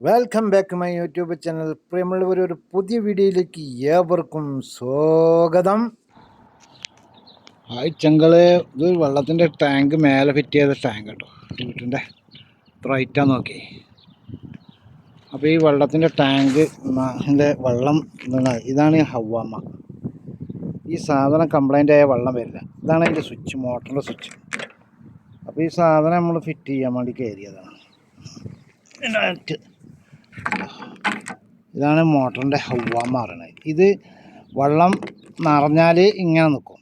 Welcome back my YouTube channel പ്രിയമുള്ളവർ ഒരു പുതിയ വീഡിയോയിലേക്ക് ഏവർക്കും സ്വാഗതം. ഹായ് ചെങ്കൾ. ഇത് വെള്ളത്തിന്റെ ടാങ്ക് മേലെ ഫിറ്റ് ചെയ്ത ടാങ്ക് കേട്ടോ. വീട്ടിന്റെ റൈറ്റാ നോക്കി. അപ്പോൾ ഈ വെള്ളത്തിന്റെ ടാങ്ക് ഇതിന്റെ വെള്ളം ഇതാണ് ഹവാമ ഈ സാധനം കംപ്ലൈന്റ് ആയ വെള്ളം വരില്ല. ഇതാണ് അതിന്റെ സ്വിച്ച് മോട്ടറിന്റെ സ്വിച്ച് അപ്പോൾ ഈ സാധനം നമ്മൾ ഫിറ്റ് ചെയ്യാൻ വേണ്ടി കയറിയതാണ് ഇതാണ് മോട്ടറിന്റെ ഹവാമ പറയുന്നത്. ഇത് വെള്ളം നിറഞ്ഞാൽ ഇങ്ങനെ നിൽക്കും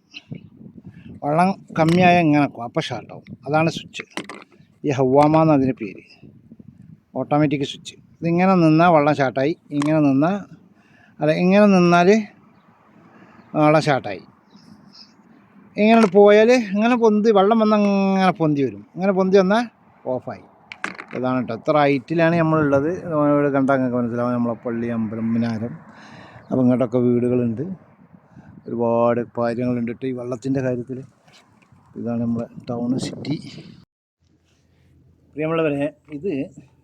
വെള്ളം കമ്മിയായാൽ ഇങ്ങനെ നിൽക്കും അപ്പോൾ ഷാർട്ടാവും. അതാണ് സ്വിച്ച്. ഈ ഹവാമ അതിന്റെ പേര്. Automatic switch. ഇതിങ്ങനെ നിന്നാൽ വെള്ളം ഷാർട്ടായി. ഇങ്ങനെ നിന്നാൽ അല്ല ഇങ്ങനെ നിന്നാൽ വെള്ളം ഷാർട്ടായി. ഇങ്ങനെ പോയാൽ ഇങ്ങനെ പൊന്തി വെള്ളം വന്ന് അങ്ങനെ പൊന്തി വരും. ഇങ്ങനെ പൊന്തി വന്നാൽ ഓഫായി. ഇതാണ് കേട്ടോ. എത്ര ഹൈറ്റിലാണ് നമ്മളുള്ളത്? ഇവിടെ കണ്ടാൽ നിങ്ങൾക്ക് മനസ്സിലാവും. നമ്മളെ പള്ളി അമ്പലം മിനാരം. അപ്പം ഇങ്ങോട്ടൊക്കെ വീടുകളുണ്ട്. ഒരുപാട് കാര്യങ്ങളുണ്ട് ഈ വെള്ളത്തിന്റെ കാര്യത്തിൽ. ഇതാണ് നമ്മളെ ടൗൺ സിറ്റി പ്രിയമുള്ളവരെ ഇത്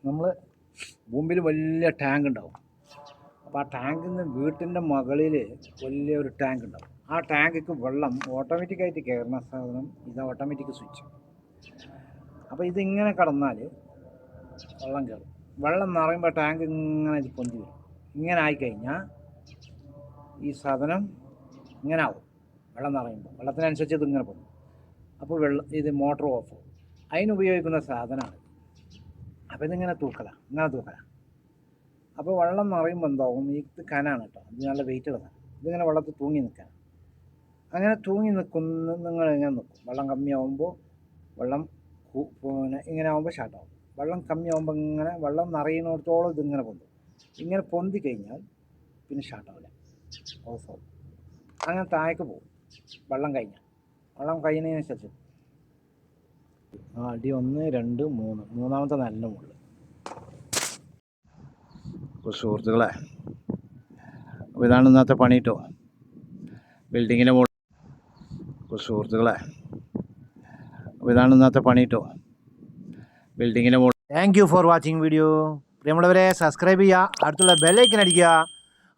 നമ്മൾ ഭൂമിയിൽ വലിയ ടാങ്ക് ഉണ്ടാവും. അപ്പോൾ ആ ടാങ്കിൽ നിന്ന് വീട്ടിന്റെ മുകളിൽ വലിയ ഒരു ടാങ്ക് ഉണ്ടാവും. ആ ടാങ്കിക്ക് വെള്ളം ഓട്ടോമാറ്റിക്കായിട്ട് കയറുന്ന സാധനം ഇത് ഓട്ടോമാറ്റിക് സ്വിച്ച് അപ്പോൾ ഇതിങ്ങനെ കടന്നാൽ വെള്ളം കയറും. വെള്ളം നിറയുമ്പോൾ ടാങ്ക് ഇങ്ങനെ പൊന്തി വരും. ഇങ്ങനെ ആയിക്കഴിഞ്ഞാൽ ഈ സാധനം ഇങ്ങനെ ആവും. വെള്ളം നിറയുമ്പോൾ വെള്ളത്തിനനുസരിച്ച് ഇത് ഇങ്ങനെ പോകും അപ്പോൾ വെള്ളം ഇത് മോട്ടർ ഓഫ് ആവും. ഉപയോഗിക്കുന്ന സാധനമാണ് അപ്പോൾ ഇതിങ്ങനെ തൂക്കലാണ് ഇങ്ങനെ തൂക്കലാണ് അപ്പോൾ വെള്ളം നിറയുമ്പോൾ എന്താവും? ഇത് കനാണ് കേട്ടോ. ഇത് നല്ല വെയിറ്റ് ഉള്ളതാണ് ഇതിങ്ങനെ വെള്ളത്തിൽ തൂങ്ങി നിൽക്കാൻ അങ്ങനെ തൂങ്ങി നിൽക്കുന്ന നിങ്ങൾ ഇങ്ങനെ നിൽക്കും വെള്ളം കമ്മിയാവുമ്പോൾ വെള്ളം പിന്നെ ഇങ്ങനെ ആവുമ്പോൾ ഷാർട്ടാവും വെള്ളം കമ്മിയാവുമ്പോൾ ഇങ്ങനെ വെള്ളം നിറയുന്നിടത്തോളം ഇതിങ്ങനെ പൊന്തും. ഇങ്ങനെ പൊന്തി കഴിഞ്ഞാൽ പിന്നെ ഷാട്ടാവില്ല ഓഫാവും അങ്ങനെ താഴേക്ക് പോകും. വെള്ളം കഴിഞ്ഞാൽ. വെള്ളം കഴിയുന്നതിനനുസരിച്ച് ആ അടി ഒന്ന് രണ്ട് മൂന്ന്. മൂന്നാമത്തെ നല്ല മുകളിൽ അപ്പോൾ സുഹൃത്തുക്കളെ അപ്പോൾ ഇതാണ് ഇന്നത്തെ പണി കേട്ടോ. ബിൽഡിങ്ങിന്റെ മുകളിൽ അപ്പോൾ സുഹൃത്തുക്കളെ അപ്പോൾ ഇതാണ് ഇന്നത്തെ പണി കേട്ടോ. ബിൽഡിങ്ങിന്റെ മുകളിൽ thank you for watching video പ്രിയമുള്ളവരെ സബ്സ്ക്രൈബ് ചെയ്യുക അടുത്തുള്ള ബെല്ലൈക്കൻ അടിക്കുക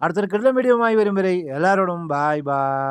അടുത്തൊരു കിടലം വീഡിയോയുമായി വരും വരെ എല്ലാവരോടും ബായ് ബായ്